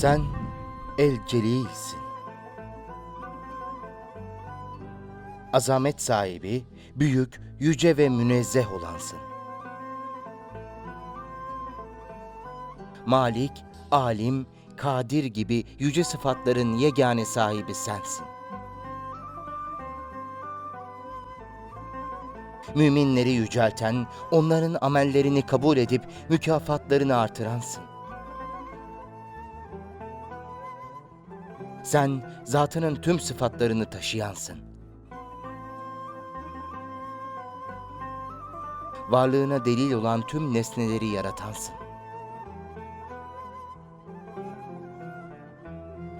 Sen El Celil'sin. Azamet sahibi, büyük, yüce ve münezzeh olansın. Malik, alim, kadir gibi yüce sıfatların yegane sahibi sensin. Müminleri yücelten, onların amellerini kabul edip mükafatlarını artıransın. Sen zatının tüm sıfatlarını taşıyansın. Varlığına delil olan tüm nesneleri yaratansın.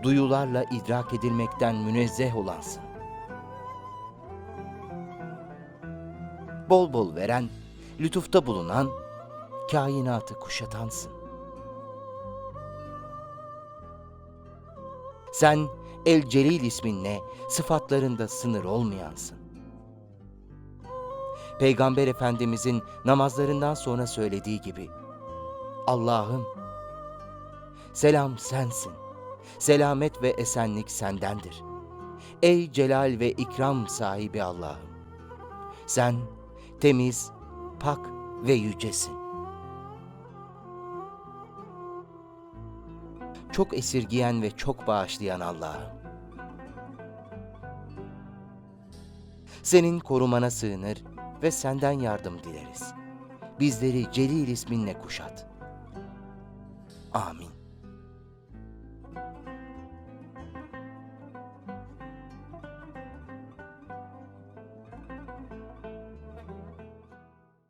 Duyularla idrak edilmekten münezzeh olansın. Bol bol veren, lütufta bulunan, kainatı kuşatansın. Sen El Celil isminle sıfatlarında sınır olmayansın. Peygamber Efendimizin namazlarından sonra söylediği gibi Allah'ım selam sensin. Selamet ve esenlik sendendir. Ey celal ve ikram sahibi Allah'ım. Sen temiz, pak ve yücesin. Çok esirgiyen ve çok bağışlayan Allah'ım. Senin korumana sığınır ve senden yardım dileriz. Bizleri Celil isminle kuşat. Amin.